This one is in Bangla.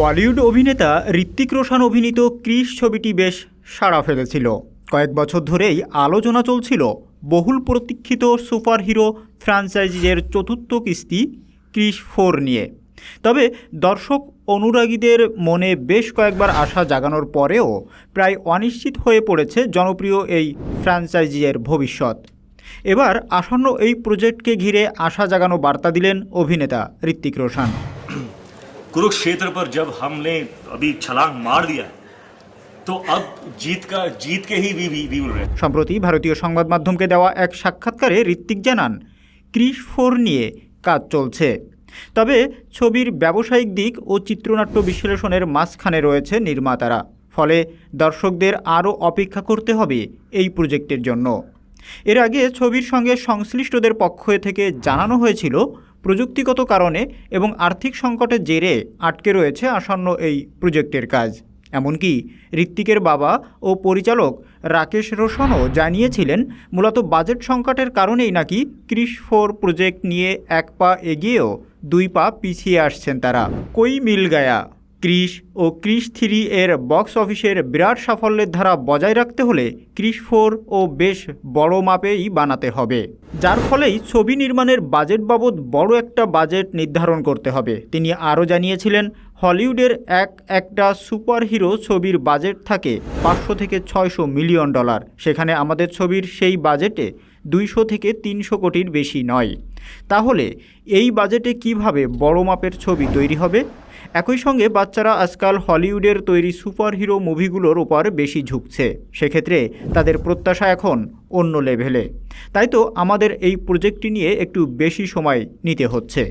বলিউড অভিনেতা ঋত্বিক রোশন অভিনীত ক্রিস ছবিটি বেশ সাড়া ফেলেছিল। কয়েক বছর ধরেই আলোচনা চলছিল বহুল প্রতীক্ষিত সুপারহিরো ফ্র্যাঞ্চাইজির চতুর্থ কিস্তি ক্রিস ফোর নিয়ে। তবে দর্শক অনুরাগীদের মনে বেশ কয়েকবার আশা জাগানোর পরেও প্রায় অনিশ্চিত হয়ে পড়েছে জনপ্রিয় এই ফ্র্যাঞ্চাইজির ভবিষ্যৎ। এবার আসন্ন এই প্রজেক্টকে ঘিরে আশা জাগানো বার্তা দিলেন অভিনেতা ঋত্বিক রোশন। कुरुक्षेत्र पर जब हमने अभी छलांग मार दिया है, तो अब जीत का जीत के ही वी वी वी उड़ रहे हैं সম্প্রতি ভারতীয় সংবাদ মাধ্যমকে দেওয়া এক সাক্ষাৎকারে ঋত্বিক জানান ক্রিস ফোর নিয়ে কাজ চলছে তবে ছবির ব্যবসায়িক দিক ও চিত্রনাট্য বিশ্লেষণের মাঝখানে রয়েছে নির্মাতারা ফলে দর্শকদের আরও অপেক্ষা করতে হবে এই প্রজেক্টের জন্য এর আগে ছবির সঙ্গে সংশ্লিষ্টদের পক্ষ থেকে জানানো হয়েছিল প্রযুক্তিগত কারণে এবং আর্থিক সংকটের জেরে আটকে রয়েছে আসন্ন এই প্রজেক্টের কাজ। এমনকি ঋত্বিকের বাবা ও পরিচালক রাকেশ রোশনও জানিয়েছিলেন, মূলত বাজেট সংকটের কারণেই নাকি ক্রিস ফোর প্রজেক্ট নিয়ে এক পা এগিয়েও দুই পা পিছিয়ে আসছেন তারা। কই মিল গায়া? ক্রিস ও ক্রিস থ্রি এর বক্স অফিসের বিরাট সাফল্যের ধারা বজায় রাখতে হলে ক্রিস ফোর ও বেশ বড় মাপেই বানাতে হবে। যার ফলেই ছবি নির্মাণের বাজেট বাবদ বড় একটা বাজেট নির্ধারণ করতে হবে। তিনি আরও জানিয়েছিলেন, হলিউডের এক একটা সুপারহিরো ছবির বাজেট থাকে পাঁচশো থেকে ছয়শো মিলিয়ন ডলার। সেখানে আমাদের ছবির সেই বাজেটে দুইশো থেকে তিনশো কোটির বেশি নয়। তাহলে এই বাজেটে কীভাবে বড় মাপের ছবি তৈরি হবে? একই সঙ্গে বাচ্চারা আজকাল হলিউডের তৈরি সুপারহিরো মুভিগুলোর ওপর বেশি ঝুঁকছে। সেক্ষেত্রে তাদের প্রত্যাশা এখন অন্য লেভেলে। তাই তো আমাদের এই প্রজেক্টটি নিয়ে একটু বেশি সময় নিতে হচ্ছে।